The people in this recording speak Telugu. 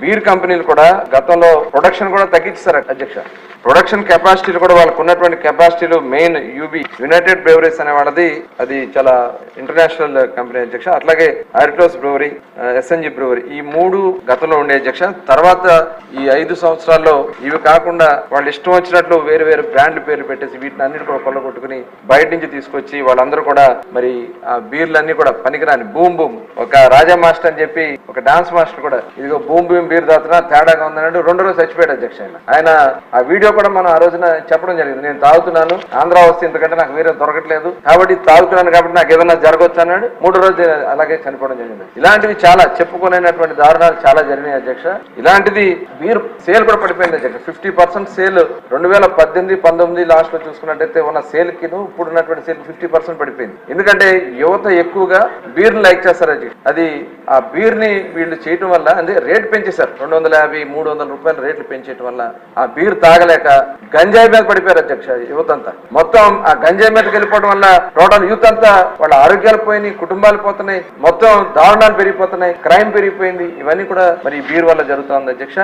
బీర్ కంపెనీలు కూడా గతంలో ప్రొడక్షన్ కూడా తగ్గించారు అధ్యక్ష. ప్రొడక్షన్ కెపాసిటీలు కూడా వాళ్ళకు ఉన్నటువంటి కెపాసిటీలు మెయిన్ యూబీ యునైటెడ్ బ్రేవరీస్ అనే వాళ్ళది అది చాలా ఇంటర్నేషనల్ కంపెనీ అధ్యక్ష. అట్లాగే ఆరిటోస్ బ్రూవరీ ఎస్ఎన్జి బ్రూవరీ ఈ మూడు గతంలో ఉండే అధ్యక్ష. తర్వాత ఈ ఐదు సంవత్సరాల్లో ఇవి కాకుండా వాళ్ళు ఇష్టం వచ్చినట్లు వేరు వేరు బ్రాండ్ పేర్లు పెట్టేసి వీటిని అన్నిటి కూడా కొల్లగొట్టుకుని బయట నుంచి తీసుకొచ్చి వాళ్ళందరూ కూడా మరి ఆ బీర్లన్నీ కూడా పనికిరాని బూమ్ బూమ్. ఒక రాజా మాస్టర్ అని చెప్పి ఒక డాన్స్ మాస్టర్ కూడా ఇదిగో బూమ్ బూమ్ బీర్ తాగుతున్నా తేడాగా ఉందన్నాడు రెండు రోజు చచ్చిపోయాడు అధ్యక్ష ఆయన. ఆయన ఆ వీడియో కూడా మనం ఆ రోజున చెప్పడం జరిగింది. నేను తాగుతున్నాను. ఆంధ్ర వస్తే ఎందుకంటే నాకు వేరే దొరకట్లేదు. కాబట్టి తాగుతున్నాను కాబట్టి నాకు ఏదైనా జరగవచ్చు అన్నాడు. మూడు రోజులు అలాగే చనిపోవడం జరిగింది. ఇలాంటివి చాలా చెప్పుకునేటువంటి దారుణాలు చాలా జరిగినాయి అధ్యక్ష. ఇలాంటిది బీర్ సేల్ కూడా పడిపోయింది అధ్యక్ష. ఫిఫ్టీ పర్సెంట్ సేల్ రెండు వేల పద్దెనిమిది పంతొమ్మిది లాస్ట్లో చూసుకున్నట్టయితే ఉన్న సేల్కి ఇప్పుడు ఉన్నటువంటి సేల్ ఫిఫ్టీ పర్సెంట్ పడిపోయింది. ఎందుకంటే యువత ఎక్కువగా బీర్ లైక్ చేస్తారు అధ్యక్ష. అది ఆ బీర్ని వీళ్ళు చేయటం వల్ల అంటే రేట్ చేశారు రెండు వందల యాభై మూడు వందల రూపాయలు రేట్లు పెంచేయటం వల్ల ఆ బీర్ తాగలేక గంజాయి మీద పడిపోయారు అధ్యక్ష యువత అంతా. మొత్తం ఆ గంజాయి మీదకి వెళ్ళిపోవడం వల్ల టోటల్ యూత్ అంతా వాళ్ళ ఆరోగ్యాలు పోయినాయి కుటుంబాలు పోతున్నాయి మొత్తం దారుణాలు పెరిగిపోతున్నాయి క్రైమ్ పెరిగిపోయింది. ఇవన్నీ కూడా మరి బీర్ వల్ల జరుగుతుంది అధ్యక్ష.